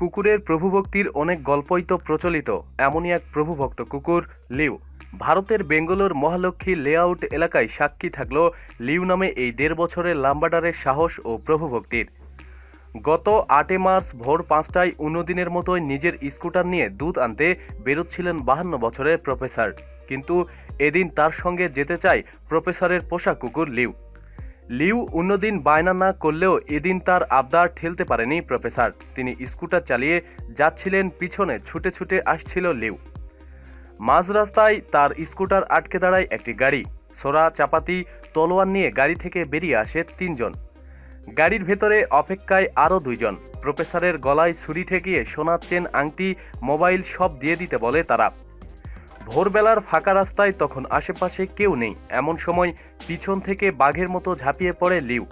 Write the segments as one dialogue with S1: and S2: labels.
S1: কুকুরের প্রভুভক্তির অনেক গল্পই তো প্রচলিত। এমনই এক প্রভুভক্ত কুকুর, লিউ। ভারতের বেঙ্গালোর মহালক্ষ্মী লেআউট এলাকায় সাক্ষী থাকল লিউ নামে এই দেড় বছরের লাম্বাডারের সাহস ও প্রভুভক্তির। গত আটে মার্চ ভোর পাঁচটায় দিনের মতোই নিজের স্কুটার নিয়ে দুধ আনতে বেরোচ্ছিলেন বাহান্ন বছরের প্রফেসর। কিন্তু এদিন তার সঙ্গে যেতে চায় প্রফেসরের পোষা কুকুর লিউ। লিউ অন্যদিন বায়না না করলেও এদিন তার আবদার ঠেলতে পারেনি প্রফেসর। তিনি স্কুটার চালিয়ে যাচ্ছিলেন পিছনে, ছুটে ছুটে আসছিল লিউ। মাঝ রাস্তায় তার স্কুটার আটকে দাঁড়ায় একটি গাড়ি। সোরা, চাপাতি, তলোয়ার নিয়ে গাড়ি থেকে বেরিয়ে আসে তিনজন। গাড়ির ভেতরে অপেক্ষায় আরও দুইজন। প্রফেসরের গলায় ছুরি ঠেকিয়ে সোনার চেন, আংটি, মোবাইল সব দিয়ে দিতে বলে তারা। ভোরবেলার ফাঁকা রাস্তায় তখন আশেপাশে কেউ নেই। এমন সময় পিছন থেকে বাঘের মতো ঝাঁপিয়ে পড়ে লিউ।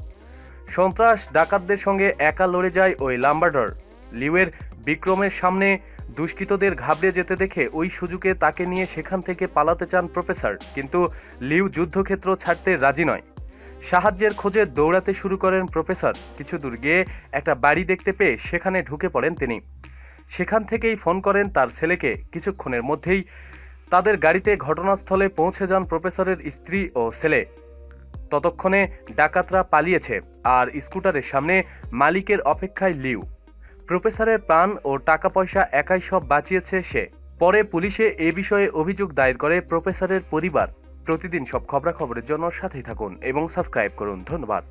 S1: সন্ত্রাস ডাকাতদের সঙ্গে একা লড়ে যায় ওই লাম্বাডর লিউয়ের বিক্রমের সামনে দুষ্কৃতদের ঘাবড়ে যেতে দেখে ওই সুযোগে তাকে নিয়ে সেখান থেকে পালাতে চান প্রফেসর, কিন্তু লিউ যুদ্ধক্ষেত্র ছাড়তে রাজি নয়। সাহায্যের খোঁজে দৌড়াতে শুরু করেন প্রফেসর। কিছু দূর গিয়ে একটা বাড়ি দেখতে পেয়ে সেখানে ঢুকে পড়েন তিনি। সেখান থেকেই ফোন করেন তার ছেলেকে। কিছুক্ষণের মধ্যেই তাদের গাড়িতে ঘটনাস্থলে পৌঁছে যান প্রফেসরের স্ত্রী ও ছেলে। ততক্ষণে ডাকাতরা পালিয়েছে আর স্কুটারের সামনে মালিকের অপেক্ষায় লিউ। প্রফেসরের প্রাণ ও টাকা পয়সা একাই সব বাঁচিয়েছে সে। পরে পুলিশে এ বিষয়ে অভিযোগ দায়ের করে প্রফেসরের পরিবার। প্রতিদিন সব খবরাখবরের জন্য সাথেই থাকুন এবং সাবস্ক্রাইব করুন। ধন্যবাদ।